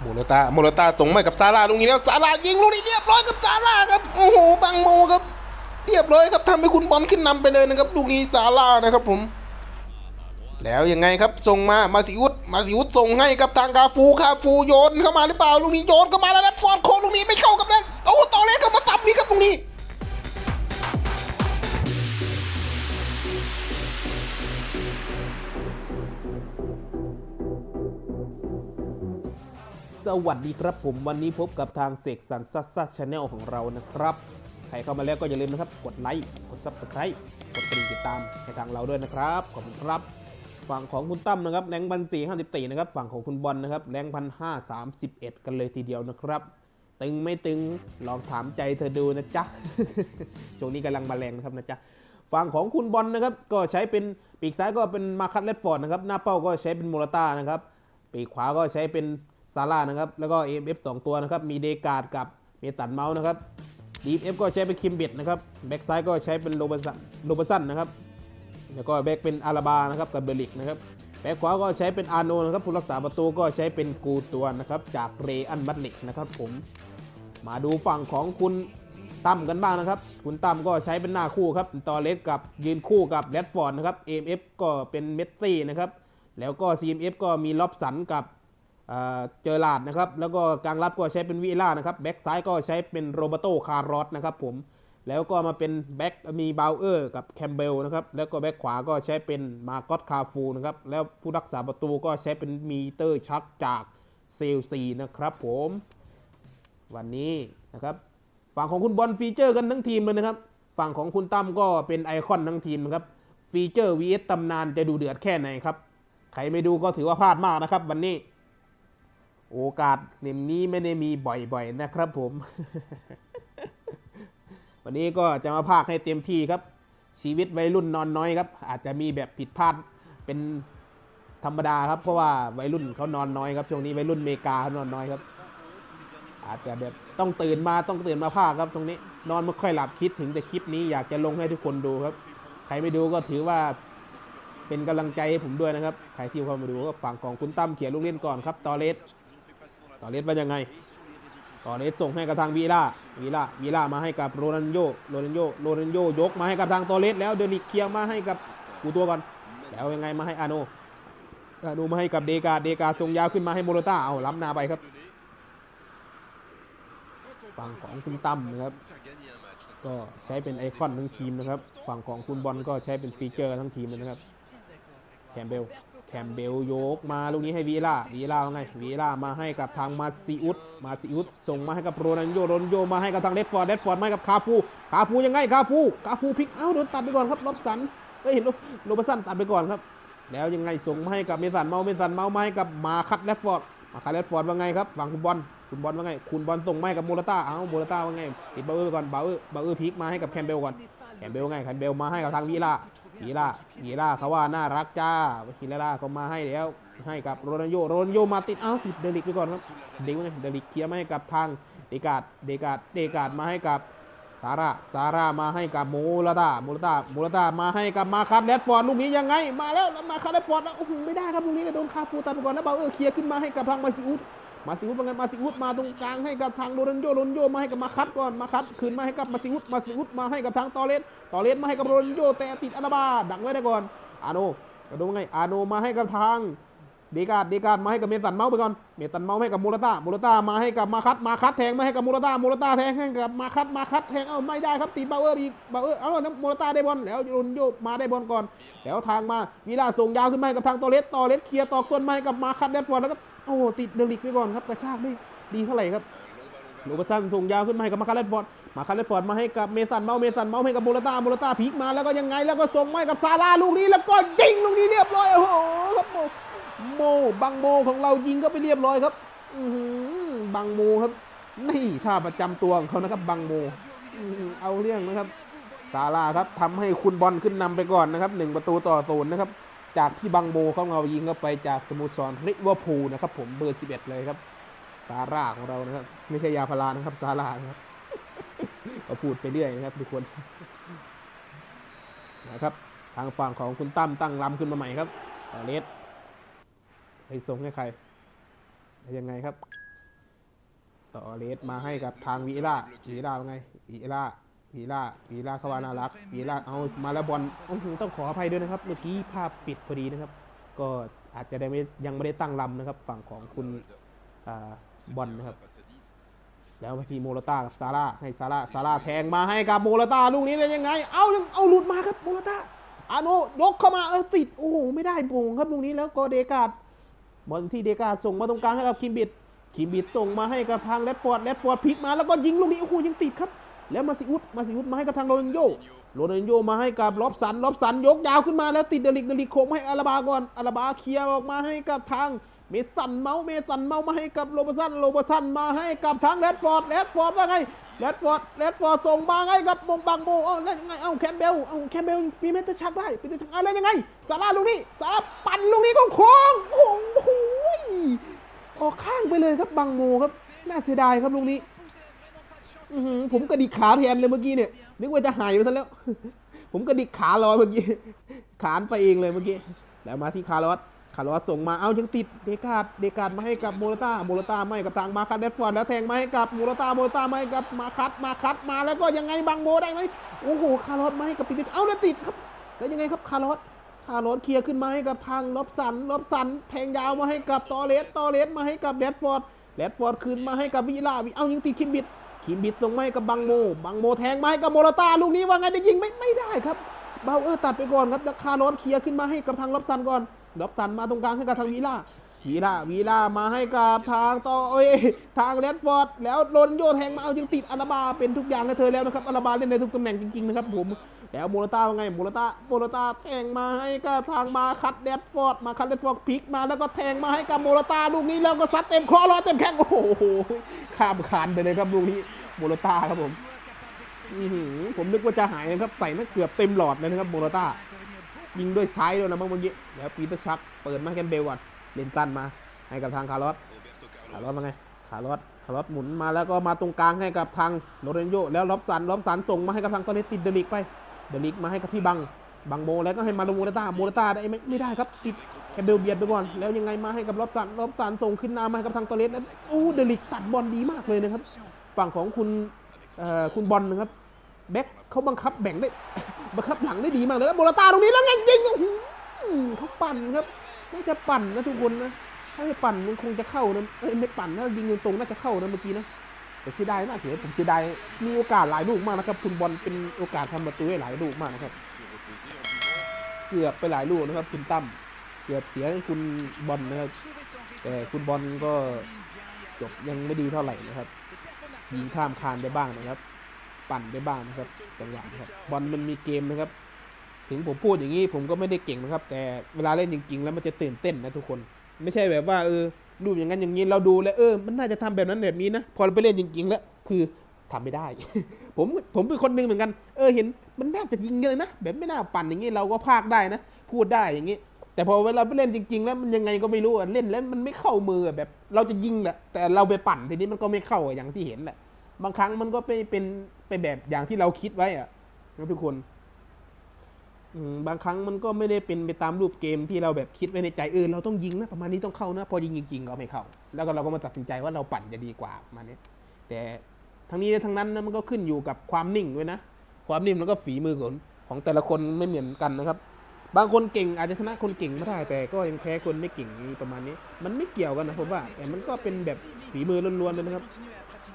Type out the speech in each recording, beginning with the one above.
โมโรตาโมโรตาตรงไม่กับซาร่าลูกนี้แล้วซาร่ายิงลูกนี้เรียบร้อยกับซาร่าครับโอ้โหบังโมครับ เรียบร้อยครับทำให้คุณบอลขึ้นนำไปเลยนะครับลูกนี้ซาร่านะครับผม แล้วยังไงครับส่งมามาซิอุดมาซิอุดส่งให้กับทางกาฟูคาฟูโยนเข้ามาหรือเปล่าลูกนี้โยนเข้ามาแล้วแรดฟอร์ดโคลูกนี้ไม่เข้ากับแรดโอ้โหต่อเลยเข้ามาซ้ำนี่ครับลูกนี้ สวัสดีครับผมวันนี้พบกับทางเสกสรรซัสซัสชาแนลของเรานะครับ ใครเข้ามาแล้วก็อย่าลืมนะครับ กดไลค์กด Subscribe กดกระดิ่งติดตามให้ทางเราด้วยนะครับขอบคุณครับ ฝั่งของคุณตั้มนะครับแรงพันสี่ห้าสิบตีนะครับฝั่งของคุณบอลนะครับแรงพันห้าสามสิบเอ็ดกันเลยทีเดียวนะครับ ตึงไม่ตึงลองถามใจเธอดูนะจ๊ะช่วงนี้กำลังมาแรงนะครับนะจ๊ะฝั่งของคุณบอลนะครับก็ใช้เป็นปีกซ้ายก็เป็นมาคัตเลดฟอร์ดนะครับหน้าเป้าก็ใช้เป็นโมราต้านะครับปีกขวาก็ใช้เป็น ซาร่านะครับ แล้วก็ AMF 2 ตัวนะครับ มีเดกาดกับเมตันเมาส์นะครับ DF ก็ใช้เป็นคิมเบตนะครับ แบ็กซ้ายก็ใช้เป็นโรบันสันโรบันสันนะครับ แล้วก็แบ็กเป็นอาราบานะครับกับเบลิกนะครับ แบ็กขวาก็ใช้เป็นอาโนนะครับ ผู้รักษาประตูก็ใช้เป็นกูตัวนะครับ จากเรอันมัดลิกนะครับผม มาดูฝั่งของคุณตั้มกันบ้างนะครับ คุณตั้มก็ใช้เป็นหน้าคู่ครับตอเลสกับยืนคู่กับแรดฟอร์ดนะครับ AMF ก็เป็นเมสซี่นะครับ แล้วก็ CMF ก็มีล็อบสันกับ เจอลาดนะครับ แล้วก็กลางรับก็ใช้เป็นวิล่านะครับแบ็กซ้ายก็ใช้เป็นโรเบโตคาร์รอสนะครับผมแล้วก็มาเป็นแบ็กมีบาวเออร์กับแคมเบลนะครับแล้วก็แบ็กขวาก็ใช้เป็นมาร์กอตคาฟูนะครับแล้วผู้รักษาประตูก็ใช้เป็นมีเตอร์ชักจากเซลซีนะครับผมวันนี้นะครับฝั่งของคุณบอลฟีเจอร์กันทั้งทีมเลยนะครับ ฝั่งของคุณตั้มก็เป็นไอคอนทั้งทีมนะครับฟีเจอร์ vs ตำนานจะดูเดือดแค่ไหนครับใครไม่ดูก็ถือว่าพลาดมากนะครับวันนี้ โอกาสเนมนี้ไม่ได้มีบ่อยๆนะครับผม วันนี้ก็จะมาพากให้เต็มที่ครับ ชีวิตวัยรุ่นนอนน้อยครับ อาจจะมีแบบผิดพลาดเป็นธรรมดาครับ เพราะว่าวัยรุ่นเขานอนน้อยครับ ช่วงนี้วัยรุ่นเมกาเขานอนน้อยครับ อาจจะแบบต้องตื่นมาต้องตื่นมาภาคครับ ตรงนี้ นอนไม่ค่อยหลับคิดถึงแต่คลิปนี้อยากจะลงให้ทุกคนดูครับ ใครไม่ดูก็ถือว่าเป็นกำลังใจให้ผมด้วยนะครับ ใครที่เข้ามาดูก็ฝั่งของคุณตั้มเขียนลูกเล่นก่อนครับ ตอเลส อเลสว่ายังไงตอเลสส่งให้กับทางวีล่าวีล่าวีล่ามาให้กับโรนันโยโรนันโยโรนันโยยกมาให้กับทางตอเลสแล้วเดลิกเคลียร์มาให้กับกูตัวก่อนแล้วยังไงมาให้อาโนอาโนมาให้กับเดกาเดกาส่งยาวขึ้นมาให้โมโรต้าเอาล้ำหนาไปครับฝั่งของคุณตั้มนะครับ ก็ใช้เป็นไอคอนทั้งทีมนะครับ ฝั่งของคุณบอลก็ใช้เป็นฟีเจอร์ทั้งทีมเลยนะครับแคมเบล แคมเบลโยกมาลูกนี้ให้วีล่าวีล่าว่าไงวีล่ามาให้กับทางมาซิอุสมาซิอุสส่งมาให้กับโรนันโยโรนโยมาให้กับทางเดดฟอร์ดเดดฟอร์ดมาให้กับคาฟูคาฟูยังไงคาฟูคาฟูพลิกเอ้าโดนตัดไปก่อนครับล็อบสันเอ้ยเห็นโลโรบสันตัดไปก่อนครับ แล้วยังไงส่งมาให้กับเมสันเมาเมสันเมามาให้กับมาคัตแรดฟอร์ดมาคัตแรดฟอร์ดว่าไงครับฝั่งคุณบอลคุณบอลว่าไง คุณบอลส่งมาให้กับโมราต้าเอ้าโมราต้าว่าไงติดเบาเออร์ไปก่อนเบาเออร์เบาเออร์พลิกมาให้กับแคมเบลก่อนแคมเบลไงแคมเบลมาให้กับทางวีล่า วีล่าวีล่าเขาว่าน่ารักจ้าวีล่าเขามาให้แล้ว ให้กับโรนัลโยโรนัลโยมาติดเอ้าติดเดลิกไปก่อนครับเด็กว่าไงเดลิกเคลียร์มาให้กับทางเดกาดเดกาดเดกาดมาให้กับซาร่าซาร่ามาให้กับโมราตาโมราตาโมราตามาให้กับมาคัตแรดฟอร์ดลูกนี้ยังไง มาแล้วมาคัตแรดฟอร์ดแล้วโอ้โหไม่ได้ครับลูกนี้เนี่ยโดนคาฟูตัดไปก่อนแล้วเบาเออร์เคลียร์ขึ้นมาให้กับทางมาซิอุส มาซิอุสเป็นไงมาซิอุสมาตรงกลางให้กับทางโรนันโยโรนันโยมาให้กับมาคัตก่อนมาคัตคืนมาให้กับมาซิอุสมาซิอุสมาให้กับทางตอเลสตอเลสมาให้กับโรนันโยแต่ติดอาราบาดักไว้ได้ก่อนอาโนกระโดดไงอาโนมาให้กับทางเดกาดเดกาดมาให้กับเมตันเมาส์ไปก่อน เมตันเมาส์ให้กับมูรต้ามูรต้ามาให้กับมาคัตมาคัตแทงมาให้กับมูรต้ามูรต้าแทงให้กับมาคัตมาคัตแทงเอ้าไม่ได้ครับติดเบาเออร์อีกเบาเออร์เอ้าแล้วมูรต้าได้บอลแล้วโรนันโยมาได้บอลก่อน แล้วทางมาวีลาส่งยาวขึ้นมาให้กับทางตอเลสตอเลสเคลียร์ต่อก้นมาให้กับมาคัตแดดฟอร์ดแล้วก็ โอ้โหติดเดลิกไปก่อนครับกระชากไม่ดีเท่าไหร่ครับลบัสซันส่งยาวขึ้นมาให้กับมาคาร์เลตฟอร์ด มาคาร์เลตฟอร์ดมาให้กับเมสันเมาเมสันเมาให้กับโมราต้าโมราต้าพลิกมาแล้วก็ยังไงแล้วก็ส่งมาให้กับซาร่าลูกนี้แล้วก็ยิงลูกนี้เรียบร้อยโอ้โหครับโมโมบังโมของเรายิงก็ไปเรียบร้อยครับบังโมครับ นี่ท่าประจำตัวของเขานะครับ บังโมเอาเรื่องนะครับซาร่าครับทำให้คุณบอลขึ้นนำไปก่อนนะครับหนึ่งประตูต่อศูนย์นะครับ จากที่บังโมของเรายิงเข้าไปจากสโมุทรสอนริเวอร์พูลนะครับ ผมเบอร์11เลยครับ ซาร่าของเรานะครับ ไม่ใช่ยาพารานะครับ ซาร่านะครับก็พูดไปเรื่อยนะครับทุกคนนะครับ ทางฝั่งของคุณตั้มตั้งลำขึ้นมาใหม่ครับต่อเลสไปส่งให้ใครยังไงครับ ต่อเลสมาให้กับทางวีล่าวีล่าว่าไงวีล่า วีล่าวีล่าเขาวานารักวีล่าเอามาแล้วบอลโอ้โหต้องขออภัยด้วยนะครับ เมื่อกี้ภาพปิดพอดีนะครับ ก็อาจจะได้ไม่ยังไม่ได้ตั้งลำนะครับ ฝั่งของคุณอบอลนะครับ แล้วมาที่โมโรต้ากับซาร่าให้ซาร่าซาร่าแทงมาให้กับโมโรต้าลูกนี้เลยยังไง เอายังเอาหลุดมาครับโมโรต้าอาโนยกเข้ามาแล้วติดโอ้โหไม่ได้โป่งครับลูกนี้แล้วก็เดกาดบอลที่เดกาดส่งมาตรงกลางให้กับคิมบิดคิมบิดส่งมาให้กับทางเลดฟอร์ดเลดฟอร์ดพลิกมาแล้วก็ยิงลูกนี้โอ้โหยังติดครับ แล้วมาซิอุสมาซิอุสมาให้กับทางโรนัลโยโรนัลโยมาให้กับล็อบสันล็อบสันยกยาวขึ้นมาแล้วติดเดลิกเดลิกโค้งให้อาราบาก่อนอาราบาเคลียร์ออกมาให้กับทางเมสันเมาเมสันเมามาให้กับโรบสันโรบสันมาให้กับทางแรดฟอร์ดแรดฟอร์ดว่าไงแรดฟอร์ดแรดฟอร์ดส่งมาให้กับมงบังโมเอ้าแล้วยังไงเอ้าแคมเบลเอ้าแคมเบลมีเมตเตอชักได้มีเมตเตอร์ชักอะไรยังไงซาร่าลูกนี้ซาร่าปั่นลูกนี้ก็โค้งโอ้โหออกข้างไปเลยครับบังโมครับน่าเสียดายครับลูกนี้ อื้อหือผมกระดิกขาแทนเลยเมื่อกี้เนี่ย นึกว่าจะหายไปซะแล้ว ผมกระดิกขาลอยเมื่อกี้ ขานไปเองเลยเมื่อกี้ แล้วมาที่คาร์ลอสคาร์ลอสส่งมา เอายังติด เดกาด เดกาดมาให้กับโมรต้า โมรต้าไม่กับทางมาคัตเดดฟอร์ดแล้วแทงมาให้กับโมรต้า โมรต้ามาให้กับมาคัตมาคัตมาแล้วก็ยังไงบังโมได้ไหมโอ้โห คาร์ลอสมาให้กับปีเตอร์เอาแล้วติดครับ แล้วยังไงครับคาร์ลอสคาร์ลอสเคลียร์ขึ้นมาให้กับทางลอบสันลอบสัน แทงยาวมาให้กับตอเลสตอเลสมาให้กับแรดฟอร์ดแรดฟอร์ดคืนมาให้กับวิลาวิเอายิงติดคิมบิด คิมบิดส่งมาให้กับบังโม บังโมแทงมาให้กับโมราตาลูกนี้ว่าไงได้ยิงไม่ไม่ได้ครับเบาเออร์ตัดไปก่อนครับแล้วคาร์ลอสเคลียร์ขึ้นมาให้กับทางล็อบสันก่อนล็อบสันมาตรงกลางให้กับทางวีล่า วีล่าวีล่ามาให้กับทางต่อเอ้ยทางแรดฟอร์ดแล้วโรนโยแทงมาเอายังติดอาราบาเป็นทุกอย่างให้เธอแล้วนะครับอาราบาเล่นในทุกตำแหน่งจริงๆนะครับผมแล้วโมราต้าว่าไงโมราต้าโมราต้าแทงมาให้กับทางมาคัดแรดฟอร์ดมาคัดแรดฟอร์ดพลิกมาแล้วก็แทงมาให้กับโมราต้าลูกนี้แล้วก็ซัดเต็มคอรอเต็มแข้งโอ้โหข้ามคานไปเลยครับลูกนี้โมโรต้าครับผมอื้อหือผมนึกว่าจะหายนะครับใส่นั่นเกือบเต็มหลอดเลยนะครับโมโรต้ายิงด้วยซ้ายด้วยนะเมื่อกี้แล้วปีเตอร์ชักเปิดมาให้แกนเบลก่อน เลนตันมา ให้กับทางคาร์ลอสคาร์ลอสมาไงคาร์ลอสคาร์ลอสหมุนมาแล้วก็มาตรงกลางให้กับทางโรเรนโยแล้วล็อบสันล็อบสันส่งมาให้กับทางตอนนี้ติดเดลิกไป เดลิกมาให้กับที่บังบังโมแล้วก็ให้มาลงโมโรต้าโมโรต้าได้ไหมไม่ได้ครับติดแคมเบลเบียดไปก่อน แล้วยังไงมาให้กับล็อบสันล็อบสันส่งขึ้นหน้ามาให้กับทางตอเลสแล้วโอ้เดลิกตัดบอลดีมากเลยนะครับ ฝั่งของคุณเอ่อคุณบอลนะครับแบ็คเขาบังคับแบ่งได้บังคับหลังได้ดีมากเลยแล้วโมราตาตรงนี้แล้วไงยิงโอ้โหเขาปั่นครับ น่าจะปั่นนะทุกคนนะถ้าไม่ปั่นมันคงจะเข้านะเอ้ยไม่ปั่นถ้ายิงตรงๆน่าจะเข้านะเมื่อกี้นะแต่เสียดายมากเสียผมเสียดายมีโอกาสหลายลูกมากนะครับคุณบอลเป็นโอกาสทำประตูได้หลายลูกมากนะครับ เกือบไปหลายลูกนะครับคุณตั้มเกือบเสียให้คุณบอลนะครับแต่คุณบอลก็จบยังไม่ดีเท่าไหร่นะครับยิงข้ามคานได้บ้างนะครับ ปั่นได้บ้างนะครับจังหวะนะครับบอลมันมีเกมนะครับ ถึงผมพูดอย่างนี้ผมก็ไม่ได้เก่งนะครับ แต่เวลาเล่นจริง ๆ แล้วมันจะตื่นเต้นนะทุกคน ไม่ใช่แบบว่าเออรูปอย่างนั้นอย่างนี้เราดูแล้วเออ มันน่าจะทำแบบนั้นแบบนี้นะพอเราไปเล่นจริง ๆ แล้วคือทำไม่ได้ ผมผมเป็นคนหนึงเหมือนกัน เออเห็นมันน่าจะยิงเลยนะแบบไม่น่าปั่นอย่างนี้เราก็พากได้นะ พูดได้อย่างนี้แต่พอเวลาไปเล่นจริง ๆ แล้วมันยังไงก็ไม่รู้เล่นแล้วมันไม่เข้ามือแบบ เราจะยิงแหละแต่เราไปปั่นทีนี้มันก็ไม่เข้าอย่างที่เห็นแหละบางครั้งมันก็ไปเป็นไปแบบอย่างที่เราคิดไว้อะนะทุกคน บางครั้งมันก็ไม่ได้เป็นไปตามรูปเกมที่เราแบบคิดไว้ในใจเออเราต้องยิงนะประมาณนี้ต้องเข้านะ พอยิงจริงๆก็ไม่เข้า แล้วก็เราก็มาตัดสินใจว่าเราปั่นจะดีกว่าประมาณนี้แต่ทั้งนี้และทั้งนั้นนะมันก็ขึ้นอยู่กับความนิ่งด้วยนะ ความนิ่งแล้วก็ฝีมือของของแต่ละคนไม่เหมือนกันนะครับ บางคนเก่งอาจจะชนะคนเก่งไม่ได้แต่ก็ยังแพ้คนไม่เก่งนี่ประมาณนี้ มันไม่เกี่ยวกันนะผมว่าแต่มันก็เป็นแบบฝีมือล้วนๆเลยนะครับ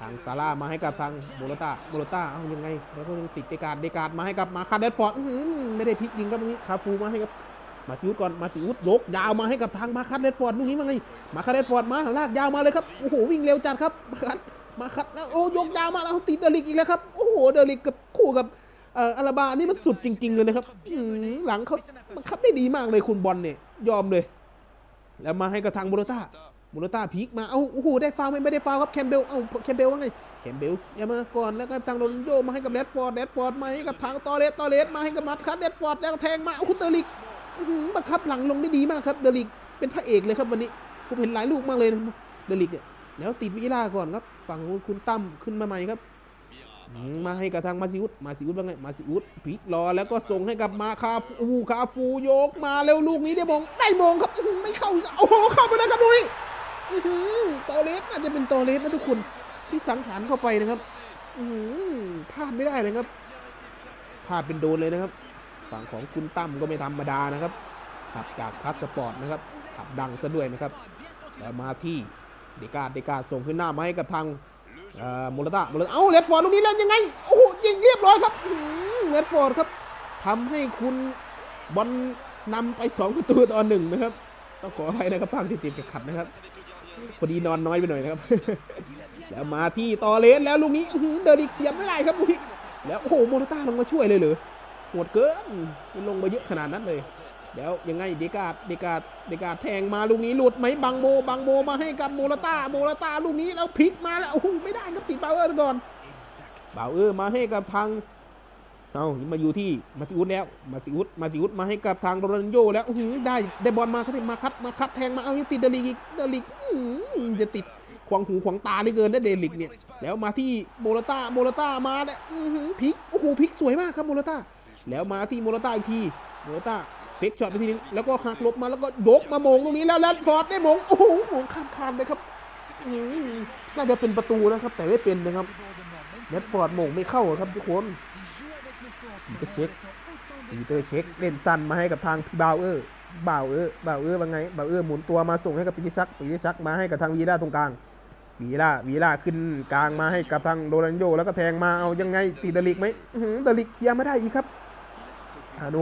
ทางซาร่ามาให้กับทางโมโรต้าโมโรต้าเอายังไง แล้วก็ยังติดเดการดเดการดมาให้กับมาคาเดฟอร์ดไม่ได้พลิกยิงครับตรงนี้คาฟูมาให้กับมาซิวุฒก่อนมาซิวุฒยกยาวมาให้กับทางมาคัดเดดฟอร์ดลูกนี้มาไง มาคัดเดดฟอร์ดมาลากยาวมาเลยครับโอ้โหวิ่งเร็วจัดครับมาคัดมาคัดแล้วโอ้ยกยาวมาแล้วติดเดลิกอีกแล้วครับโอ้โหเดลิกกับคู่กับเอ่ออาราบานี่มันสุดจริง ๆ เลยนะครับหลังเขาบังคับได้ดีมากเลยคุณบอลเนี่ยยอมเลย แล้วมาให้กับทางโมโรต้า มโรต้าพลิกมาเอ้าโอ้โหได้ฟาวไม่ได้ฟาวครับแคมเบลเอ้าแคมเบลว่าไงแคมเบลอย่ามาก่อนแล้วก็ทางโรนโยมาให้กับแรดฟอร์ดแรดฟอร์ดมาให้กับทางตอเลสตอเลสมาให้กับมัดคัสแรดฟอร์ดแล้วแทงมาโอ้โหเดอริกอื้อหือบังคับหลังลงได้ดีมากครับเดอริกเป็นพระเอกเลยครับวันนี้ผมเห็นหลายลูกมากเลยนะเดอริกเนี่ยแล้วติดวิลาก่อนครับฝั่งคุณตั้มขึ้นมาใหม่ครับมาให้กับทางมาซิอุสมาซิอุสว่าไง มาซิอุสพลิกรอแล้วก็ส่งให้กับมาคาฟูคาฟูโยกมาเร็วลูกนี้ได้มงได้มงครับไม่เข้าอีกโอ้โหเข้าไปแล้วครับดูนี่ อือหือตอเลสน่าจจะเป็นตอเลสนะทุกคนที่สังหารเข้าไปนะครับอพลาดไม่ได้เลยครับพลาดเป็นโดนเลยนะครับ ฝั่งของคุณตั้มก็ไม่ธรรมดานะครับขับจากคัสสปอร์ตนะครับขับดังซะด้วยนะครับแล้วมาที่เดกาเดกาส่งขึ้นหน้ามาให้กับทางมูลตามูลตาเอ้าเลดฟอร์ดลูกนี้เล่นยังไงโอ้โหยิงเรียบร้อยครับเลดฟอร์ดครับทำให้คุณบอลนำไปสองประตูต่อหนึ่งนะครับ ต้องขออภัยนะครับภาคที่ติดกับขัดนะครับ พอดีนอนน้อยไปหน่อยนะครับ แล้วมาที่ตอเลสแล้วลูกนี้อื้อหือเดอริกเสียบไม่ได้ครับลูกนี้แล้วโอ้โหโมนต้าลงมาช่วยเลยเหรอหดเกินลงมาเยอะขนาดนั้นเลยแล้วยังไงเดกาดเดกาดเดกาดแทงมาลูกนี้หลุดไหมบังโมบังโมมาให้กับโมราต้าโมราต้าลูกนี้แล้วพลิกมาแล้วโอ้โหไม่ได้ครับติดบาเออร์ไปก่อนเบาเออร์มาให้กับทาง เอามาอยู่ที่มาติอุสแล้ว มาติอุสมาติอุสมาให้กับทางโรนัลโยแล้วอื้อหือได้ได้บอลมาเขามาคัดมาคัดแทงมาเอายังติดเดลิกอีกเดลิกจะติดขวางหูขวางตาเหลือเกินนะเดลิกเนี่ย แล้วมาที่โมราต้าโมราต้ามาแล้วพลิกโอ้โหพลิกสวยมากครับโมราต้าแล้วมาที่โมราต้าอีกทีโมราต้าเฟกช็อตไปทีนึงแล้วก็หักลบมาแล้วก็ยกมาโมงตรงนี้แล้วแลนฟอร์ดได้โมงโอ้โหโมงข้ามคานเลยครับน่าจะเป็นประตูนะครับ แต่ไม่เป็นนะครับแลนฟอร์ดโมงไม่เข้าครับทุกคน ปีเตอร์เช็คปีเตอร์เช็คเล่นสั้นมาให้กับทางพี่บาวเออร์บาวเออร์บาวเออร์ว่าไงบาวเออร์หมุนตัวมาส่งให้กับปิติซักปิติซักมาให้กับทางวีล่าตรงกลางวีล่าวีล่าขึ้นกลางมาให้กับทางโรนัลโยแล้วก็แทงมาเอายังไงตีเดลิกไหมเดลิกเคลียร์ไม่ได้อีกครับอาโน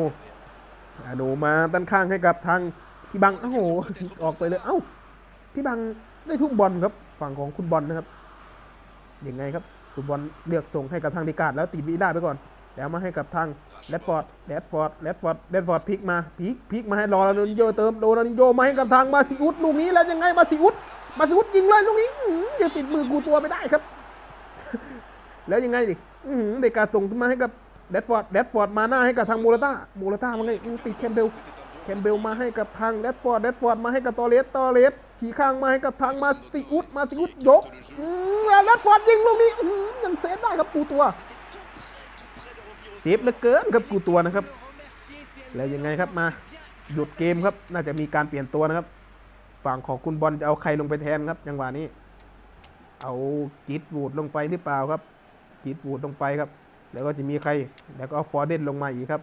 อาโนมาด้านข้างให้กับทางพี่บังเอ้โหออกไปเลยเอ้าพี่บังได้ทุ่มบอลครับฝั่งของคุณบอลนะครับยังไงครับคุณบอลเลือกส่งให้กับทางดิการแล้วตีวีได้ไปก่อน แล้วมาให้กับทางแรดฟอร์ดแรดฟอร์ดแรดฟอร์ดแรดฟอร์ดพลิกมาพลิกพลิกมาให้รอล้วนโยเติมโดนนโยมาให้กับทางมาซิอุสลูกนี้แล้วยังไงมาซิอุสมาซิอุสยิงเลยลูกนี้อื้อหือเดี๋ยวติดมือกูตัวไม่ได้ครับ แล้วยังไงดิเด็กกาส่งขึ้นมาให้กับแดดฟอร์ดแดดฟอร์ดมาหน้าให้กับทางมูราต้ามูราต้ามันไงติดแคมเบลแคมเบลมาให้กับทางแดดฟอร์ดแดดฟอร์ดมาให้กับตอเลสตอเลสขี่ข้างมาให้กับทางมาติอุสมาติอุสยกแล้วแดดฟอร์ดยิงลูกนี้ยังเซฟได้ครับปูตัว เซฟเหลือเกินครับปูตัวนะครับ แล้วยังไงครับมาหยุดเกมครับ น่าจะมีการเปลี่ยนตัวนะครับ ฝั่งของคุณบอลจะเอาใครลงไปแทนครับจังหวะนี้ เอากิดวูดลงไปหรือเปล่าครับกิดวูดลงไปครับ แล้วก็จะมีใคร แล้วก็ฟอร์เดนลงมาอีกครับ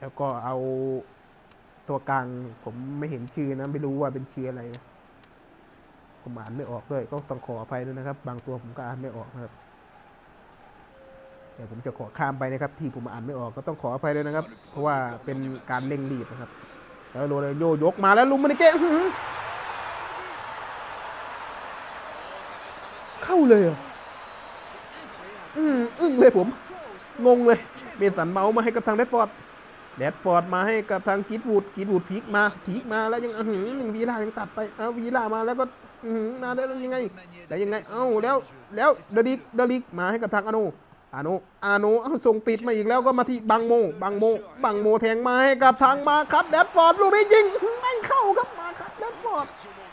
แล้วก็เอาตัวกลางผมไม่เห็นชื่อนะไม่รู้ว่าเป็นชื่ออะไรนะผมอ่านไม่ออกด้วยก็ต้องขออภัยด้วยนะครับ บางตัวผมก็อ่านไม่ออกนะครับ เดี๋ยวผมจะขอข้ามไปนะครับ ที่ผมอ่านไม่ออกก็ต้องขออภัยด้วยนะครับ เพราะว่าเป็นการเร่งรีบนะครับ แล้วโรนัลโยยกมาแล้วลุมมันเก้เข้าเลยอืมอึ้งเลยผม งงเลยเมสันเมามาให้กับทางแดดฟอร์ดแดดฟอร์ดมาให้กับทางกีดวูดกีดวูดพีกมาพีกมาแล้วยังอือหนึ่งวีลายังตัดไปเอาวีลามาแล้วก็อื้อมาได้แล้วยังไงแล้วยังไง เอ้าแล้วแล้วเดลิกเดลิกมาให้กับทางอโน อาโนอาโนเอาส่งติดมาอีกแล้วก็มาที่บังโมบังโมบังโมแทงมาให้กับทางมาครับแดดฟอร์ดลูกนี้ยิงไม่เข้าครับมาครับแดดฟอร์ด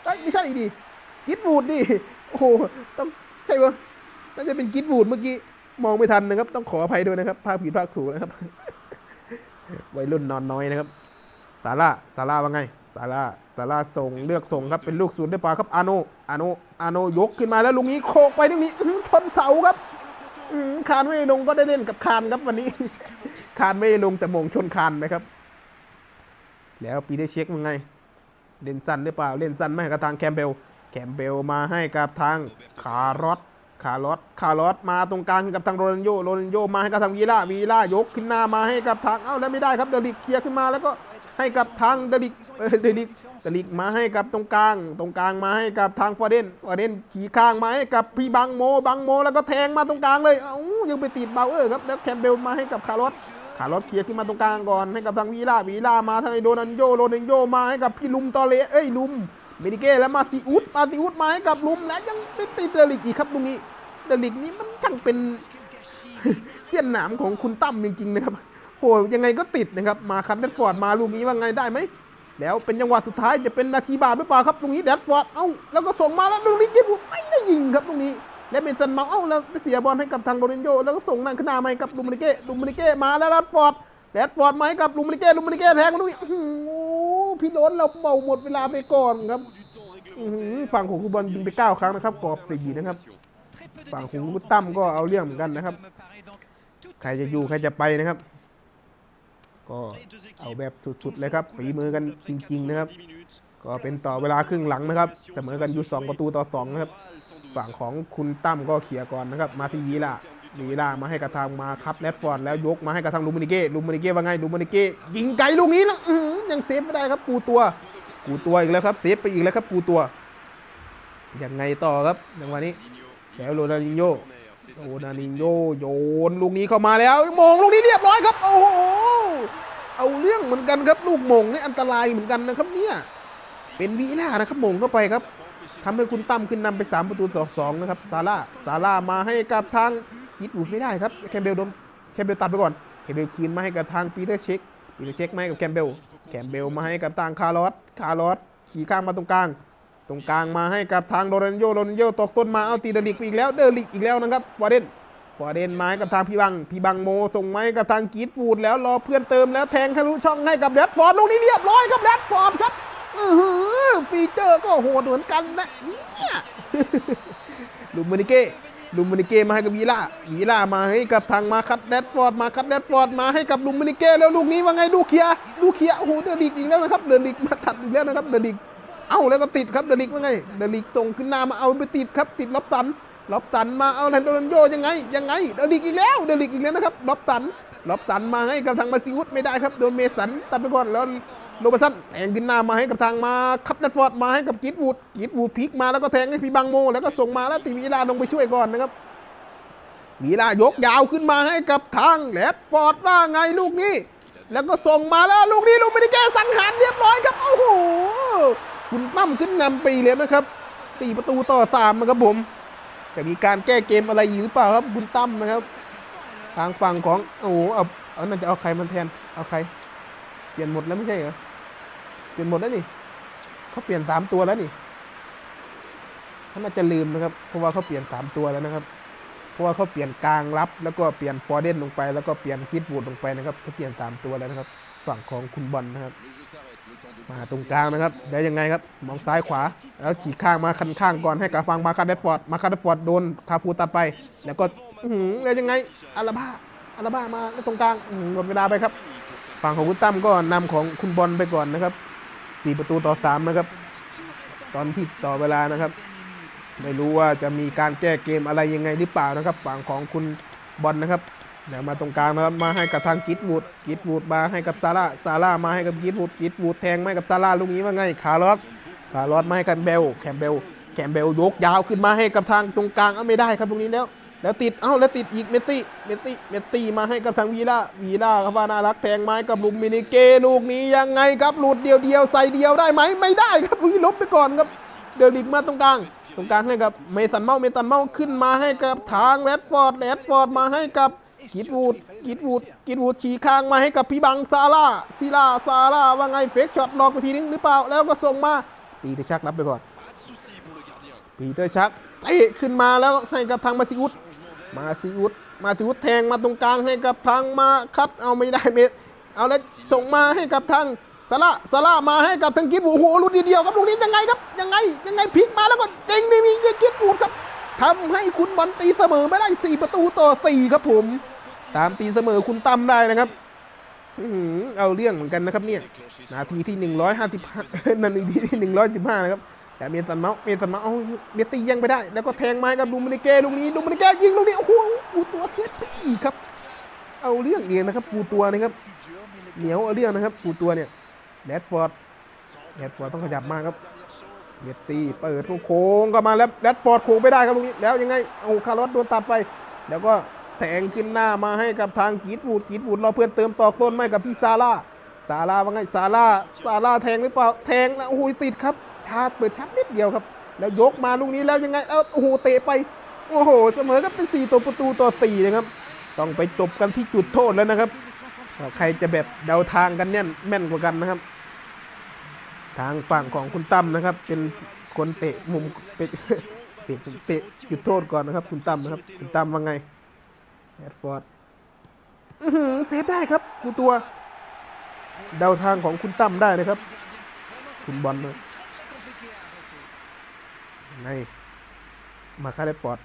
เอ้ยไม่ใช่ดิกีดวูดดิโอ้โหต้องใช่ปะน่าจะเป็นกีดวูดเมื่อกี้มองไม่ทันนะครับ ต้องขออภัยด้วยนะครับภาพผิดพลาดถูกนะครับวัยรุ่นนอนน้อยนะครับสาร่าสาร่าว่าไงสาร่าสาร่าส่งเลือกส่งครับเป็นลูกศูนย์ได้ปลาครับอาโนอาโนอาโนยกขึ้นมาแล้วลุงนี้โคกไปตรงนี้ชนเสาครับ คานไม่ลงก็ได้เล่นกับคานครับวันนี้ คานไม่ลงแต่มงชนคานนะครับ แล้วปีได้เช็คมันไง เล่นสั้นหรือเปล่า เล่นสั้นไม่ให้กับทางแคมเบล แคมเบลมาให้กับทางคารอสคารอสคารอสมาตรงกลางกับทางโรนัลโยโรนัลโยมาให้กับทางวีล่าวีล่ายกขึ้นหน้ามาให้กับทางเอ้าแล้วไม่ได้ครับเดลิกเคลียร์ขึ้นมาแล้วก็ ให้กับทางเดลิกเออเดลิกเดลิกมาให้กับตรงกลาง ตรงกลางมาให้กับทางฟอร์เดนฟอร์เดนขี่ข้างมาให้กับพี่บังโมบังโม แล้วก็แทงมาตรงกลางเลยเอ้ายังไปติดเบาเออร์ครับแล้วแคมเบลมาให้กับคารอสคารอสเคลียร์ขึ้นมาตรงกลางก่อนให้กับทางวีล่าวีล่ามาทางไอโดนันโยโรนันโยมาให้กับพี่ลุมตอเลเอ้ยลุมเมดิเก้แล้วมาซิอุสมาซิอุสมาให้กับลุมและยังไปติดเดลิกอีกครับตรงนี้เดลิกนี้มันช่างเป็นเสี้ยนหนามของคุณตั้มจริงๆนะครับ โหยังไงก็ติดนะครับ มาคันเดดฟอร์ดมาลูกนี้ว่าไงได้ไหม แล้วเป็นจังหวะสุดท้ายจะเป็นนาทีบาทหรือเปล่าครับตรงนี้แดดฟอร์ด เอ้า แล้วก็ส่งมาแล้วลูกนี้ยิงไม่ได้ยิงครับตรงนี้ และเมสันเมาเอ้าแล้วเสียบอลให้กับทางโรนัลโยแล้วก็ส่งนั่นขึ้นหน้ามาให้กับลูมินิเก้ลูมินิเก้มาแล้วแดดฟอร์ดแดดฟอร์ดมาให้กับลูมินิเก้ลูมินิเก้แทงลูกนี้โอ้พี่โล้นเราเบาหมดเวลาไปก่อนครับฝั่งของคุณบอลยิงไปเก้าครั้งนะครับ กรอบสี่นะครับ ฝั่งของคุณตั้มก็เอาเรื่องเหมือนกันนะครับ ใครจะอยู่ใครจะไปนะครับ ก็เอาแบบสุดๆเลยครับฝีมือกันจริง ๆ นะครับ ก็เป็นต่อเวลาครึ่งหลังนะครับ เสมอกันอยู่สองประตูต่อสองนะครับ ฝั่งของคุณตั้มก็เขี่ยก่อนนะครับ มาที่ยีล่ายีล่ามาให้กระทางมาครับแรดฟอร์ดแล้วยกมาให้กระทางลูมินิเก้ลูมินิเก้ว่าไงลูมินิเก้ยิงไกลลูกนี้แล้วยังเซฟไม่ได้ครับปูตัวปูตัวอีกแล้วครับเซฟไปอีกแล้วครับปูตัวยังไงต่อครับจังหวะนี้แล้วโรนินโญโรนัลดินโญโยนลูกนี้เข้ามาแล้วมองลูกนี้เรียบร้อยครับ โอ้โห เอาเรื่องเหมือนกันครับลูกมงนี่อันตรายเหมือนกันนะครับเนี่ยเป็นวีล่านะครับมงเข้าไปครับทำให้คุณตั้มขึ้นนำไป 3 ประตูต่อ2นะครับซาร่าซาร่ามาให้กับทางยิดอูดไม่ได้ครับแคมเบลโดนแคมเบลตัดไปก่อนแคมเบลคืนมาให้กับทางปีเตอร์เช็คปีเตอร์เช็คมาให้กับแคมเบลแคมเบลมาให้กับทางคาร์ลอสคาร์ลอสขี่ข้างมาตรงกลาง ตรงกลางมาให้กับทางโดเรนโยโดเรนโยตกต้นมาเอาตีเดลิกอีกแล้วเดลิกอีกแล้วนะครับวาเดน วาเดนไม้กับทางพี่บัง พี่บังโมส่งไม้กับทางกีดฟูดแล้วรอเพื่อนเติมแล้วแทงทะลุช่องให้กับแรดฟอร์ดลูกนี้เรียบร้อยครับแรดฟอร์ดครับอืออฟีเจอร์ก็โหดเหมือนกันนะเนี่ยลูมินิเก้ลูมินิเก้มาให้กับวีล่าวีล่ามาให้กับทางมาคัดแดดฟอร์ดมาคัดแดดฟอร์ดมาให้กับลูมินิเก้แล้วลูกนี้ว่าไงดูเคียร์ดูเคียร์โอ้โหเดลิกอีกแล้วนะครับเดลิกมาตัดอีกแล้วนะครับเดลิกเอ้าแล้วก็ติดครับเดลิกว่าไงเดลิกส่งขึ้นหน้ามาเอาไปติดครับติดล็อบสัน ล็อบสันมาเอาแลนโดนโยยังไงยังไงเดลิกอีกแล้วเดลิกอีกแล้วนะครับล็อบสันล็อบสันมาให้กับทางมาซิอุสไม่ได้ครับโดนเมสันตัดไปก่อนแล้วโรบสันแทงขึ้นหน้ามาให้กับทางมาคับแรดฟอร์ดมาให้กับกีดวูดกีดวูดพลิกมาแล้วก็แทงให้พี่บังโม แล้วก็ส่งมาแล้วตีวีลาลงไปช่วยก่อนนะครับวีลายกยาวขึ้นมาให้กับทางแรดฟอร์ดว่าไงลูกนี้ แล้วก็ส่งมาแล้วลูกนี้ลูกไม่ได้แก้สังหารเรียบร้อยครับโอ้โหคุณตั้มขึ้นนำไปเลยนะครับสี่ประตูต่อสามนะครับผม แต่มีการแก้เกมอะไรอีกหรือเปล่าครับคุณตั้มนะครับ ทางฝั่งของโอ้โหเอาเอาน่าจะเอาใครมาแทนเอาใคร เปลี่ยนหมดแล้วไม่ใช่เหรอเปลี่ยนหมดแล้วนี่เขาเปลี่ยนสามตัวแล้วนี่เขาน่าจะลืมนะครับ เพราะว่าเขาเปลี่ยนสามตัวแล้วนะครับเพราะว่าเขาเปลี่ยนกลางรับ แล้วก็เปลี่ยนฟอร์เดนลงไป แล้วก็เปลี่ยนคิดบูดลงไปนะครับเขาเปลี่ยนสามตัวแล้วนะครับ ฝั่งของคุณบอลนะครับ มาตรงกลางนะครับเดี๋ยวยังไงครับมองซ้ายขวา แล้วขี่ข้างมาคันข้างก่อนให้กับฟังมาคาเดฟอร์ดมาคาเดฟอร์ดโดนคาฟูตัดไป แล้วก็หือแล้ยังไงอาราบ้าอาราบ้ามาแล้วตรงกลางหมดเวลาไปครับ ฝั่งของคุณตั้มก็นำของคุณบอลไปก่อนนะครับสี่ประตูต่อสามนะครับ ตอนที่ต่อเวลานะครับไม่รู้ว่าจะมีการแก้เกมอะไรยังไงหรือเปล่านะครับ ฝั่งของคุณบอลนะครับ เดี๋ยวมาตรงกลางนะครับมาให้กับทางกิดวูดกิดวูดมาให้กับซาร่าซาร่ามาให้กับกิดวูดกิดวูดแทงไม่กับซาร่าลูกนี้ว่าไงคาร์ลอสคาร์ลอสมาให้กับแบลแคมเบลแคมเบลยกยาวขึ้นมาให้กับทางตรงกลางเอาไม่ได้ครับตรงนี้แล้ว แล้วติดเอ้าแล้วติดอีกเมสซี่เมสซี่เมสซี่มาให้กับทางวีล่าวีล่าครับว่าน่ารักแทงไม้กับลูกมินิเกลูกนี้ยังไงครับหลุดเดียวเดียวใส่เดียวได้ไหมไม่ได้ครับวิ่ลบไปก่อนครับเดลิกมาตรงกลาง ตรงกลางให้กับเมสันเมาเมสันเมาขึ้นมาให้กับทางแรดฟอร์ดแรดฟอร์ดมาให้กับ กิดวูดกิดวูดกิดวูดฉีกคางมาให้กับพี่บังซาร่าซิล่าซาร่าว่าไงเฟกช็อตลอกไปทีนึงหรือเปล่า แล้วก็ส่งมาปีเตอร์ชักรับไปก่อนปีเตอร์ชักเตะขึ้นมาแล้วให้กับทางมาซิอุสมาซิอุสมาซิอุสแทงมาตรงกลางให้กับทางมาคัดเอาไม่ได้เมตเอาแล้วส่งมาให้กับทางสละสละมาให้กับทางกิฟบูโอ้โหลูกเดียวครับลูกนี้ยังไงครับยังไงยังไงพลิกมาแล้วก็เจงไม่มีกิฟบูดครับทำให้คุณบอลตีเสมอไม่ได้สี่ประตูต่อสี่ครับผม ตามตีเสมอคุณตั้มได้นะครับอเอาเรื่องเหมือนกันนะครับเนี่ย นาทีที่หนึ่งร้อยห้าสิบห้านาทีที่หนึ่งร้อยสิบห้านะครับ แต่เมสันเมาส์เมสันเมาส์เอาเมสซี่ยังไปได้ แล้วก็แทงไม้กับดูมินิเก้ลูกนี้ดูมินิเก้ยิงลูกนี้ โอ้โหปูตัวเซฟอีกครับ เอาเรื่องเองนะครับปูตัวนะครับ เหนียวเอาเรื่องนะครับปูตัวเนี่ยแรดฟอร์ดแรดฟอร์ดต้องขยับมากครับเมสซี่เปิดโค้งก็มาแล้วแรดฟอร์ดโค้งไม่ได้ครับลูกนี้ แล้วยังไงเอาคาร์ลอสโดนตัดไป แล้วก็ แทงขึ้นหน้ามาให้กับทางกีดวูดกีดวูดรอเพื่อนเติมต่อโซนไม่กับพี่ซาร่าซาร่าว่าไงซาร่าซาร่าแทงหรือเปล่าแทงนะโอ้โหติดครับ ชาร์จเปิดชัดนิดเดียวครับ แล้วยกมาลูกนี้แล้วยังไงแล้วโอ้โหเตะไปโอ้โหเสมอกันเป็นสี่ตัวประตูต่อสี่นะครับ ต้องไปจบกันที่จุดโทษแล้วนะครับใครจะแบบเดาทางกันเนี่ยแม่นกว่ากันนะครับ ทางฝั่งของคุณตั้มนะครับ เป็นคนเตะมุมเตะเตะจุดโทษก่อนนะครับ คุณตั้มนะครับ คุณตั้มว่าไง แอดฟอร์ดเซฟได้ครับกูตัว เดาทางของคุณตั้มได้นะครับ คุณบอลนะไงมาคาเดฟอร์ด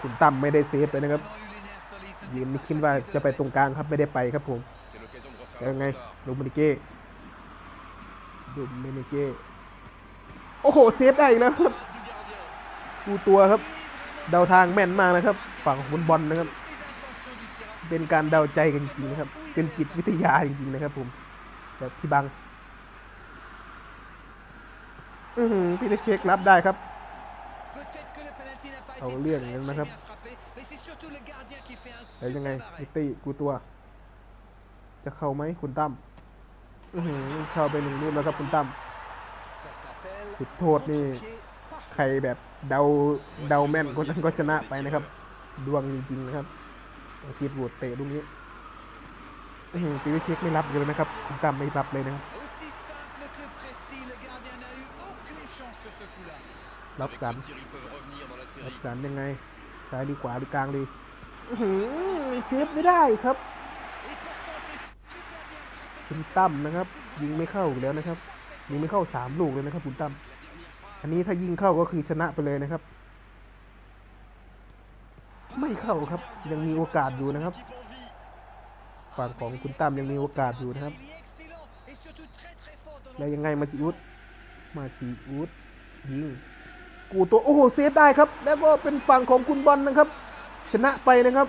คุณตั้มไม่ได้เซฟไปนะครับยืนนิคิดว่าจะไปตรงกลางครับไม่ได้ไปครับผมยังไงลูมินิเก้ลูมินิเก้โอ้โห เซฟได้อีกแล้วครับดูตัวครับ เดาทางแม่นมากนะครับ ฝั่งของคุณบอลนะครับ เป็นการเดาใจกันจริงๆนะครับ เป็นจิตวิทยาจริงๆนะครับ ผมแบบพี่บัง อือพี่ได้เช็ครับได้ครับเอาเรื่องนั้นนะครับแล้วยังไงมิตตี้กูตัว จะเข้าไหมคุณตั้มอือหือเข้าไปหนึ่งลูกแล้วครับคุณตั้มจุดโทษนี่ ใครแบบเดาเดาแม่นคนนั้นก็ชนะไปนะครับ ดวงจริงๆนะครับคิดโหวตเตะลูกนี้อื้อหือตีเช็คไม่รับเลยนะครับคุณตั้มไม่รับเลยนะครับรับสามรับสามยังไงซ้ายดีขวาดีกลางดีเชฟไม่ได้ครับคุณตั้มนะครับ ยิงไม่เข้าอีกแล้วนะครับ ยิงไม่เข้าสามลูกเลยนะครับคุณตั้ม อันนี้ถ้ายิงเข้าก็คือชนะไปเลยนะครับ ไม่เข้าครับยังมีโอกาสอยู่นะครับฝั่งของคุณตั้มยังมีโอกาสอยู่นะครับ แล้วยังไงมาซิอุสมาซิอุสยิง กูตัวโอ้โหเซฟได้ครับ แล้วก็เป็นฝั่งของคุณบอลนะครับ ชนะไปนะครับ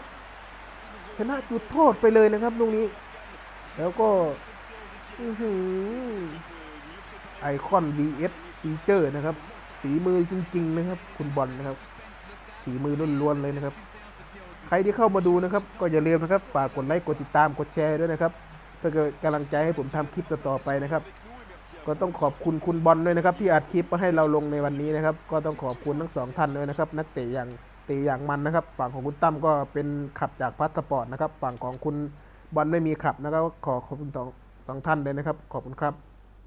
ชนะจุดโทษไปเลยนะครับลูกนี้ แล้วก็อื้อหือไอคอน vs ฟีเจอร์นะครับฝีมือจริง ๆ นะครับ คุณบอลนะครับฝีมือล้วนๆเลยนะครับ ใครที่เข้ามาดูนะครับ ก็อย่าลืมนะครับ ฝากกดไลค์กดติดตามกดแชร์ด้วยนะครับเพื่อกำลังใจให้ผมทำคลิปต่อๆไปนะครับ ก็ต้องขอบคุณคุณบอลด้วยนะครับ ที่อัดคลิปมาให้เราลงในวันนี้นะครับ ก็ต้องขอบคุณทั้งสองท่านด้วยนะครับ นักเตะอย่างเตะอย่างมันนะครับ ฝั่งของคุณตั้มก็เป็นขับจากพัสปอร์ตนะครับ ฝั่งของคุณบอลไม่มีขับนะครับขอขอบคุณสองสองท่านเลยนะครับ ขอบคุณครับ